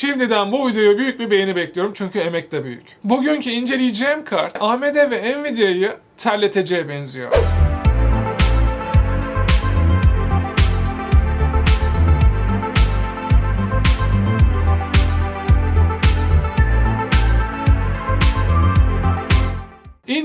Şimdiden bu videoya büyük bir beğeni bekliyorum çünkü emek de büyük. Bugünkü inceleyeceğim kart AMD ve Nvidia'yı terleteceğe benziyor.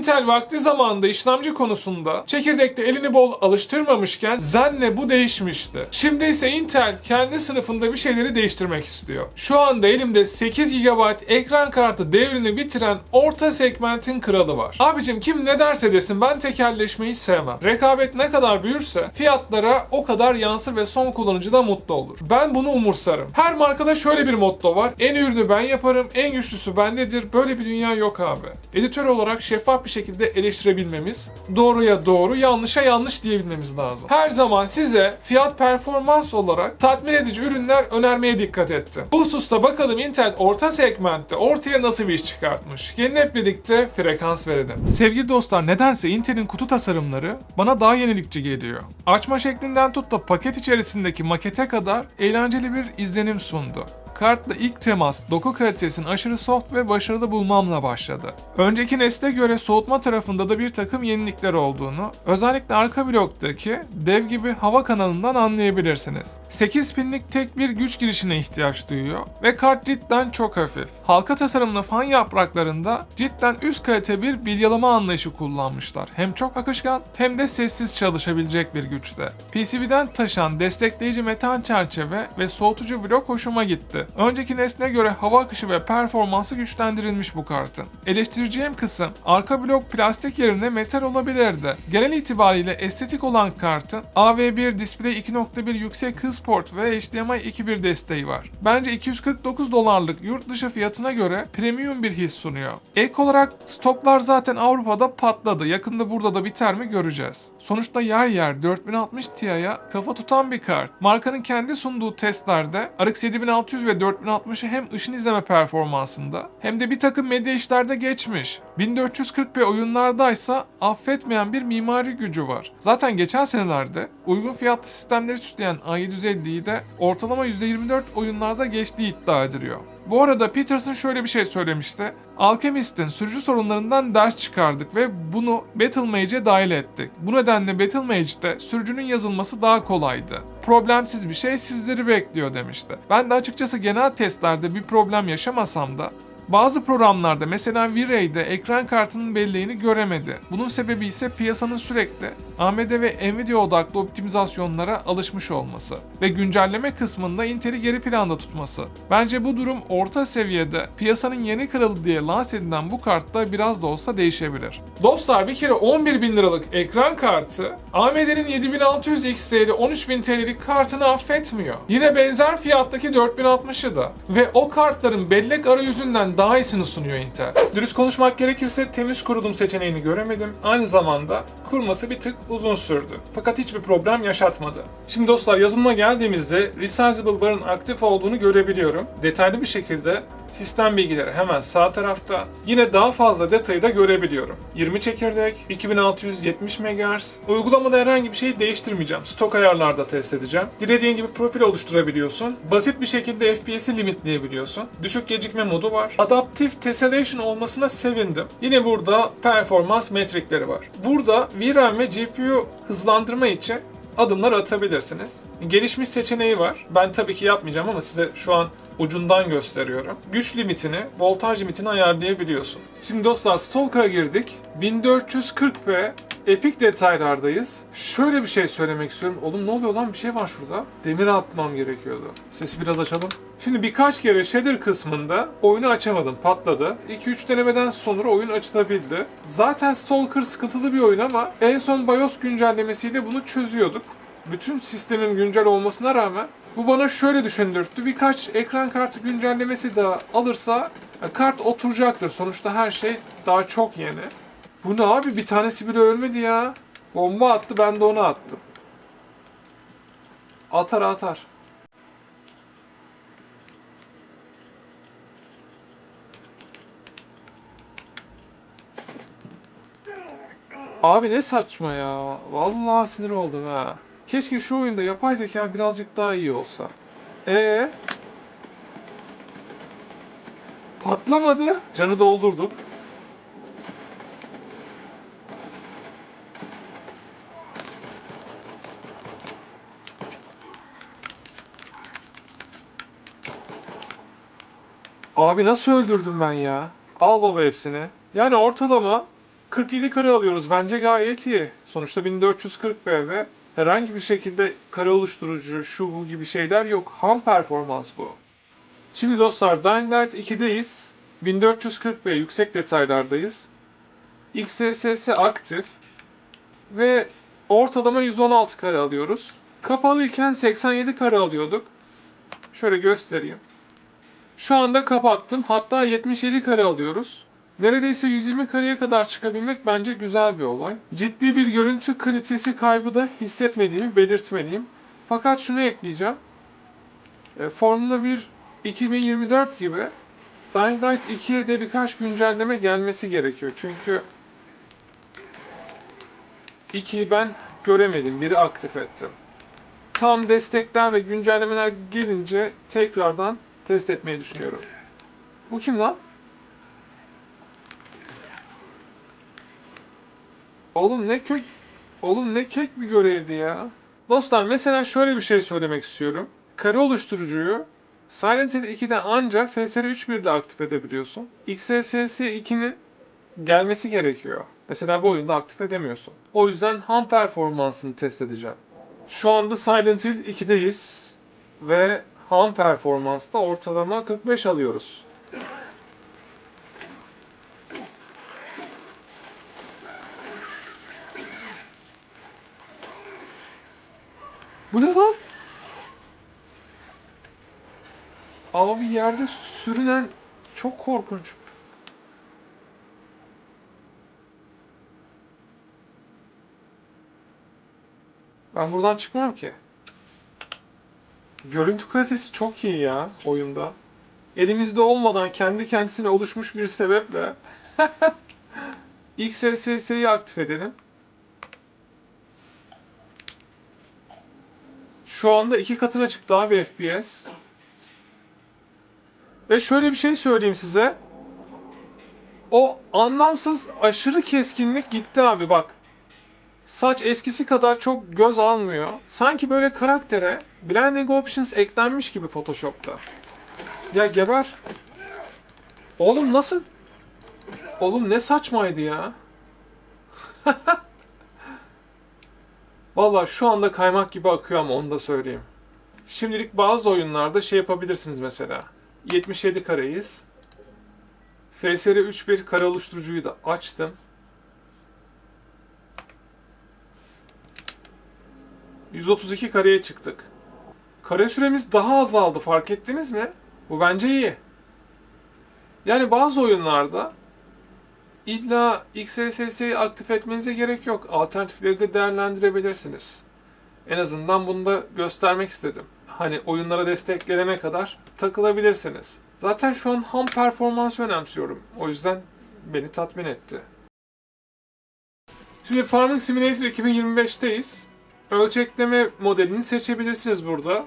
Intel vakti zamanında işlemci konusunda çekirdekte elini bol alıştırmamışken Zen'le bu değişmişti. Şimdi ise Intel kendi sınıfında bir şeyleri değiştirmek istiyor. Şu anda elimde 8 GB ekran kartı devrini bitiren orta segmentin kralı var. Abicim kim ne derse desin ben tekelleşmeyi sevmem. Rekabet ne kadar büyürse fiyatlara o kadar yansır ve son kullanıcı da mutlu olur. Ben bunu umursarım. Her markada şöyle bir motto var. En ürünü ben yaparım, en güçlüsü bendedir. Böyle bir dünya yok abi. Editör olarak şeffaf bir şekilde eleştirebilmemiz, doğruya doğru, yanlışa yanlış diyebilmemiz lazım. Her zaman size fiyat performans olarak tatmin edici ürünler önermeye dikkat ettim. Bu hususta bakalım Intel orta segmentte ortaya nasıl bir iş çıkartmış. Gelin hep birlikte frekans verelim. Sevgili dostlar nedense Intel'in kutu tasarımları bana daha yenilikçi geliyor. Açma şeklinden tut da paket içerisindeki makete kadar eğlenceli bir izlenim sundu. Kartla ilk temas doku kalitesini aşırı soft ve başarılı bulmamla başladı. Önceki nesle göre soğutma tarafında da bir takım yenilikler olduğunu, özellikle arka bloktaki dev gibi hava kanalından anlayabilirsiniz. 8 pinlik tek bir güç girişine ihtiyaç duyuyor ve kart cidden çok hafif. Halka tasarımlı fan yapraklarında cidden üst kalite bir bilyalama anlayışı kullanmışlar. Hem çok akışkan hem de sessiz çalışabilecek bir güçte. PCB'den taşan destekleyici metal çerçeve ve soğutucu blok hoşuma gitti. Önceki nesne göre hava akışı ve performansı güçlendirilmiş bu kartın. Eleştireceğim kısım arka blok plastik yerine metal olabilirdi. Genel itibariyle estetik olan kartın AV1 Display 2.1 yüksek hız port ve HDMI 2.1 desteği var. Bence 249 dolarlık yurt dışı fiyatına göre premium bir his sunuyor. Ek olarak stoklar zaten Avrupa'da patladı. Yakında burada da biter mi göreceğiz. Sonuçta yer yer 4060 Ti'ye kafa tutan bir kart. Markanın kendi sunduğu testlerde RX 7600 ve 4060'ı hem ışın izleme performansında hem de bir takım medya işlerde geçmiş. 1440p oyunlardaysa affetmeyen bir mimari gücü var. Zaten geçen senelerde uygun fiyatlı sistemleri süsleyen A750'yi de ortalama %24 oyunlarda geçtiği iddia ediliyor. Bu arada Peterson şöyle bir şey söylemişti. Alchemist'in sürücü sorunlarından ders çıkardık ve bunu Battle Mage'e dahil ettik. Bu nedenle Battle Mage'de sürücünün yazılması daha kolaydı. Problemsiz bir şey sizleri bekliyor demişti. Ben de açıkçası genel testlerde bir problem yaşamasam da bazı programlarda mesela V-Ray'de ekran kartının belleğini göremedi. Bunun sebebi ise piyasanın sürekli AMD ve Nvidia odaklı optimizasyonlara alışmış olması ve güncelleme kısmında Intel'i geri planda tutması. Bence bu durum orta seviyede piyasanın yeni kralı diye lanse edilen bu kartta biraz da olsa değişebilir. Dostlar bir kere 11 bin liralık ekran kartı AMD'nin 7600 XT'li 13000 TL'lik kartını affetmiyor. Yine benzer fiyattaki 4060'ı da ve o kartların bellek arayüzünden daha iyisini sunuyor Intel. Dürüst konuşmak gerekirse temiz kurulum seçeneğini göremedim. Aynı zamanda kurması bir tık uzun sürdü. Fakat hiçbir problem yaşatmadı. Şimdi dostlar yazılıma geldiğimizde Resizable Bar'ın aktif olduğunu görebiliyorum. Detaylı bir şekilde sistem bilgileri hemen sağ tarafta. Yine daha fazla detayı da görebiliyorum. 20 çekirdek, 2670 MHz. Uygulamada herhangi bir şey değiştirmeyeceğim. Stok ayarlarda test edeceğim. Dilediğin gibi profil oluşturabiliyorsun. Basit bir şekilde FPS'i limitleyebiliyorsun. Düşük gecikme modu var. Adaptive Tessellation olmasına sevindim. Yine burada performans metrikleri var. Burada VRAM ve GPU hızlandırma için adımlar atabilirsiniz. Gelişmiş seçeneği var. Ben tabii ki yapmayacağım ama size şu an ucundan gösteriyorum. Güç limitini, voltaj limitini ayarlayabiliyorsun. Şimdi dostlar Stalker'a girdik. 1440p epik detaylardayız. Şöyle bir şey söylemek istiyorum. Oğlum ne oluyor lan bir şey var şurada. Demir atmam gerekiyordu. Sesi biraz açalım. Şimdi birkaç kere shader kısmında oyunu açamadım, patladı. 2-3 denemeden sonra oyun açılabildi. Zaten Stalker sıkıntılı bir oyun ama en son BIOS güncellemesiyle bunu çözüyorduk. Bütün sistemin güncel olmasına rağmen bu bana şöyle düşündürttü. Birkaç ekran kartı güncellemesi daha alırsa e, kart oturacaktır. Sonuçta her şey daha çok yeni. Bu ne abi? Bir tanesi bile ölmedi ya. Bomba attı ben de onu attım. Atar atar. Abi ne saçma ya. Vallahi sinir oldum ha. Keşke şu oyunda yapay zeka birazcık daha iyi olsa. Ee, Patlamadı. Canı doldurduk. Abi nasıl öldürdüm ben ya? Al baba hepsini. Yani ortalama 47 kare alıyoruz. Bence gayet iyi. Sonuçta 1440 B ve herhangi bir şekilde kare oluşturucu, şu bu gibi şeyler yok. Ham performans bu. Şimdi dostlar Dying Light 2'deyiz. 1440p yüksek detaylardayız. XSS aktif ve ortalama 116 kare alıyoruz. Kapalıyken 87 kare alıyorduk. Şöyle göstereyim. Şu anda kapattım. Hatta 77 kare alıyoruz. Neredeyse 120 kareye kadar çıkabilmek bence güzel bir olay. Ciddi bir görüntü kalitesi kaybı da hissetmediğimi belirtmeliyim. Fakat şunu ekleyeceğim. E, Formula 1 2024 gibi Dying Light 2'ye de birkaç güncelleme gelmesi gerekiyor. Çünkü 2'yi ben göremedim. Biri aktif ettim. Tam destekler ve güncellemeler gelince tekrardan test etmeyi düşünüyorum. Bu kim lan? Oğlum ne kök... Oğlum ne kek bir görevdi ya. Dostlar mesela şöyle bir şey söylemek istiyorum. Kare oluşturucuyu Silent Hill 2'de ancak FSR 3.1 ile aktif edebiliyorsun. XSS 2'nin gelmesi gerekiyor. Mesela bu oyunda aktif edemiyorsun. O yüzden ham performansını test edeceğim. Şu anda Silent Hill 2'deyiz ve ham performansta ortalama 45 alıyoruz. Bu ne lan? Abi yerde sürünen çok korkunç. Ben buradan çıkmam ki. Görüntü kalitesi çok iyi ya oyunda. Elimizde olmadan kendi kendisine oluşmuş bir sebeple XSS'yi aktif edelim. Şu anda iki katına çıktı abi FPS. Ve şöyle bir şey söyleyeyim size. O anlamsız aşırı keskinlik gitti abi bak. Saç eskisi kadar çok göz almıyor. Sanki böyle karaktere blending options eklenmiş gibi Photoshop'ta. Ya geber. Oğlum nasıl? Oğlum ne saçmaydı ya. Vallahi şu anda kaymak gibi akıyor ama onu da söyleyeyim. Şimdilik bazı oyunlarda şey yapabilirsiniz mesela. 77 kareyiz. FSR 3.1 kare oluşturucuyu da açtım. ...132 kareye çıktık. Kare süremiz daha azaldı fark ettiniz mi? Bu bence iyi. Yani bazı oyunlarda illa XSS'yi aktif etmenize gerek yok. Alternatifleri de değerlendirebilirsiniz. En azından bunu da göstermek istedim. Hani oyunlara destek gelene kadar takılabilirsiniz. Zaten şu an ham performansı önemsiyorum. O yüzden beni tatmin etti. Şimdi Farming Simulator 2025'teyiz. Ölçekleme modelini seçebilirsiniz burada.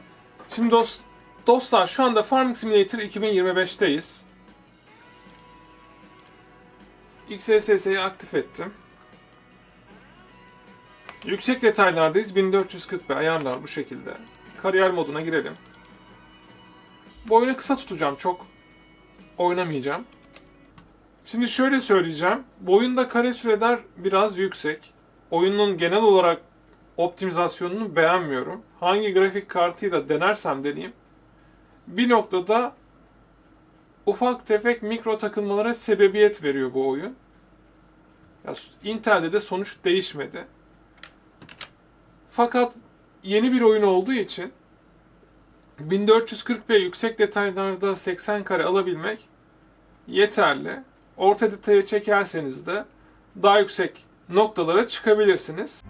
Şimdi dost, dostlar şu anda Farming Simulator 2025'teyiz. XSS'yi aktif ettim. Yüksek detaylardayız. 1440p ayarlar bu şekilde. Kariyer moduna girelim. Bu oyunu kısa tutacağım. Çok oynamayacağım. Şimdi şöyle söyleyeceğim. Bu oyunda kare süreler biraz yüksek. Oyunun genel olarak optimizasyonunu beğenmiyorum. Hangi grafik kartıyla denersem deneyeyim. Bir noktada ufak tefek mikro takılmalara sebebiyet veriyor bu oyun. Ya, Intel'de de sonuç değişmedi. Fakat yeni bir oyun olduğu için 1440p yüksek detaylarda 80 kare alabilmek yeterli. Orta detayı çekerseniz de daha yüksek noktalara çıkabilirsiniz.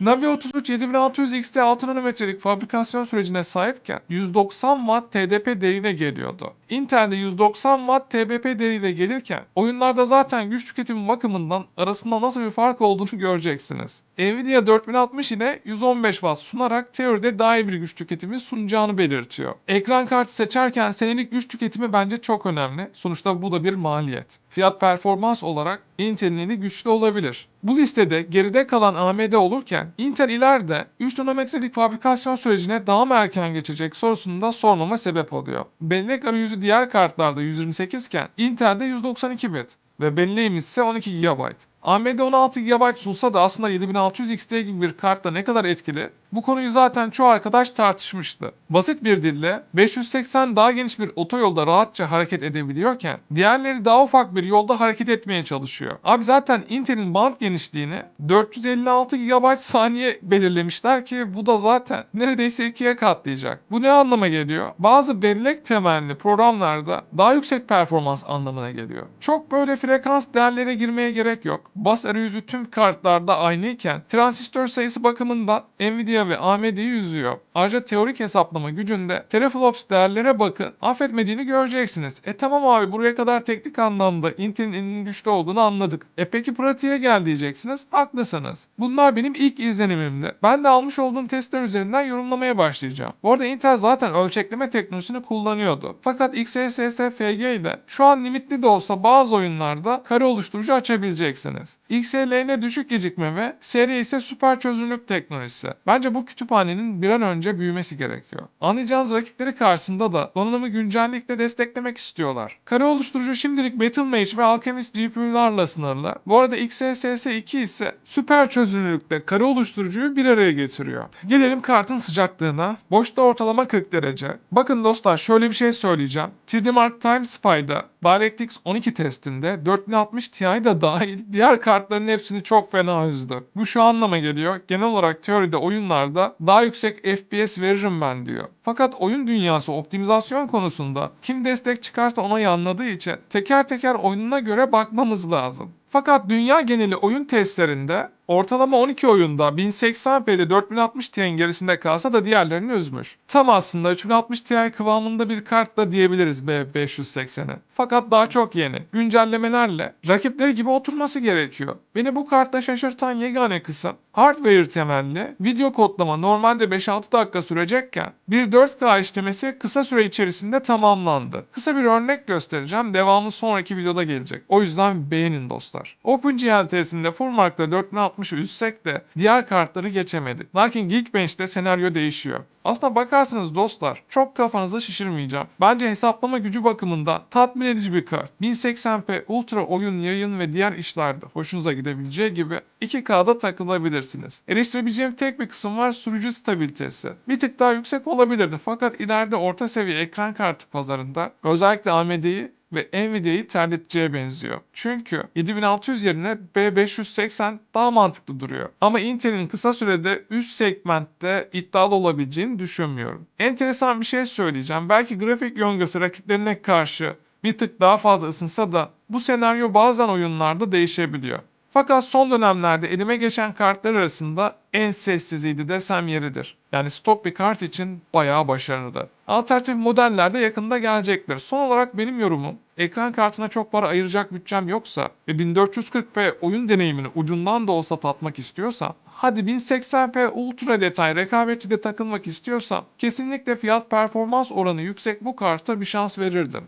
Navi 33 7600 XT 6 nanometrelik fabrikasyon sürecine sahipken 190 Watt TDP değerine geliyordu. Intel'de 190 Watt TBP değeriyle gelirken oyunlarda zaten güç tüketimi bakımından arasında nasıl bir fark olduğunu göreceksiniz. Nvidia 4060 ile 115 Watt sunarak teoride daha iyi bir güç tüketimi sunacağını belirtiyor. Ekran kartı seçerken senelik güç tüketimi bence çok önemli. Sonuçta bu da bir maliyet. Fiyat performans olarak Intel'in eli güçlü olabilir. Bu listede geride kalan AMD olurken Intel ileride 3 nanometrelik fabrikasyon sürecine daha mı erken geçecek sorusunu da sormama sebep oluyor. Bellek arayüzü diğer kartlarda 128 iken Intel'de 192 bit ve belleğimiz ise 12 GB. AMD 16 GB sunsa da aslında 7600 XT gibi bir kartta ne kadar etkili? Bu konuyu zaten çoğu arkadaş tartışmıştı. Basit bir dille 580 daha geniş bir otoyolda rahatça hareket edebiliyorken diğerleri daha ufak bir yolda hareket etmeye çalışıyor. Abi zaten Intel'in band genişliğini 456 GB saniye belirlemişler ki bu da zaten neredeyse ikiye katlayacak. Bu ne anlama geliyor? Bazı bellek temelli programlarda daha yüksek performans anlamına geliyor. Çok böyle frekans değerlere girmeye gerek yok. Bas arayüzü tüm kartlarda aynıyken transistör sayısı bakımından Nvidia ve AMD'yi yüzüyor. Ayrıca teorik hesaplama gücünde teraflops değerlere bakın affetmediğini göreceksiniz. E tamam abi buraya kadar teknik anlamda Intel'in en güçlü olduğunu anladık. E peki pratiğe gel diyeceksiniz. Haklısınız. Bunlar benim ilk izlenimimdi. Ben de almış olduğum testler üzerinden yorumlamaya başlayacağım. Bu arada Intel zaten ölçekleme teknolojisini kullanıyordu. Fakat XeSS FG ile şu an limitli de olsa bazı oyunlarda kare oluşturucu açabileceksiniz. XL'ne düşük gecikme ve seri ise süper çözünürlük teknolojisi. Bence bu kütüphanenin bir an önce büyümesi gerekiyor. Anlayacağınız rakipleri karşısında da donanımı güncellikle desteklemek istiyorlar. Kare oluşturucu şimdilik Battlemage ve Alchemist GPU'larla sınırlı. Bu arada XeSS 2 ise süper çözünürlükte kare oluşturucuyu bir araya getiriyor. Gelelim kartın sıcaklığına. Boşta ortalama 40 derece. Bakın dostlar şöyle bir şey söyleyeceğim. 3D Mark Time Spy'da DirectX 12 testinde 4060 Ti de dahil diğer kartların hepsini çok fena üzdü. Bu şu anlama geliyor. Genel olarak teoride oyunlarda daha yüksek FPS veririm ben diyor. Fakat oyun dünyası optimizasyon konusunda kim destek çıkarsa ona yanladığı için teker teker oyununa göre bakmamız lazım. Fakat dünya geneli oyun testlerinde Ortalama 12 oyunda 1080p'de 4060 Ti'nin gerisinde kalsa da diğerlerini üzmüş. Tam aslında 3060 Ti kıvamında bir kartla diyebiliriz B580'e. Fakat daha çok yeni. Güncellemelerle rakipleri gibi oturması gerekiyor. Beni bu kartla şaşırtan yegane kısım hardware temelli video kodlama normalde 5-6 dakika sürecekken bir 4K işlemesi kısa süre içerisinde tamamlandı. Kısa bir örnek göstereceğim. Devamı sonraki videoda gelecek. O yüzden beğenin dostlar. OpenGL testinde Full Mark'ta 4060 %60'ı üzsek de diğer kartları geçemedik. Lakin Geekbench'te senaryo değişiyor. Aslına bakarsanız dostlar çok kafanızı şişirmeyeceğim. Bence hesaplama gücü bakımından tatmin edici bir kart. 1080p ultra oyun yayın ve diğer işlerde hoşunuza gidebileceği gibi 2K'da takılabilirsiniz. Eleştirebileceğim tek bir kısım var sürücü stabilitesi. Bir tık daha yüksek olabilirdi fakat ileride orta seviye ekran kartı pazarında özellikle AMD'yi ve Nvidia'yı terleteceğe benziyor. Çünkü 7600 yerine B580 daha mantıklı duruyor. Ama Intel'in kısa sürede üst segmentte iddialı olabileceğini düşünmüyorum. Enteresan bir şey söyleyeceğim. Belki grafik yongası rakiplerine karşı bir tık daha fazla ısınsa da bu senaryo bazen oyunlarda değişebiliyor. Fakat son dönemlerde elime geçen kartlar arasında en sessiziydi desem yeridir. Yani stok bir kart için bayağı başarılı. Alternatif modeller de yakında gelecektir. Son olarak benim yorumum ekran kartına çok para ayıracak bütçem yoksa ve 1440p oyun deneyimini ucundan da olsa tatmak istiyorsam hadi 1080p ultra detay rekabetçi de takılmak istiyorsam kesinlikle fiyat performans oranı yüksek bu karta bir şans verirdim.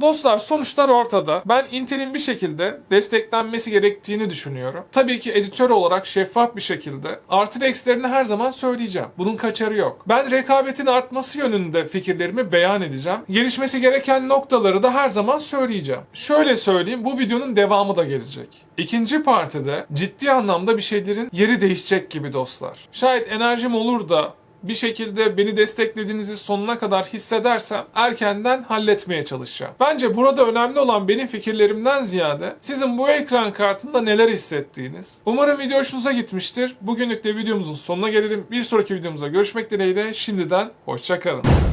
Dostlar sonuçlar ortada. Ben Intel'in bir şekilde desteklenmesi gerektiğini düşünüyorum. Tabii ki editör olarak şeffaf bir şekilde artı ve eksilerini her zaman söyleyeceğim. Bunun kaçarı yok. Ben rekabetin artması yönünde fikirlerimi beyan edeceğim. Gelişmesi gereken noktaları da her zaman söyleyeceğim. Şöyle söyleyeyim bu videonun devamı da gelecek. İkinci partide ciddi anlamda bir şeylerin yeri değişecek gibi dostlar. Şayet enerjim olur da bir şekilde beni desteklediğinizi sonuna kadar hissedersem erkenden halletmeye çalışacağım. Bence burada önemli olan benim fikirlerimden ziyade sizin bu ekran kartında neler hissettiğiniz. Umarım video hoşunuza gitmiştir. Bugünlük de videomuzun sonuna gelelim. Bir sonraki videomuzda görüşmek dileğiyle. Şimdiden hoşçakalın.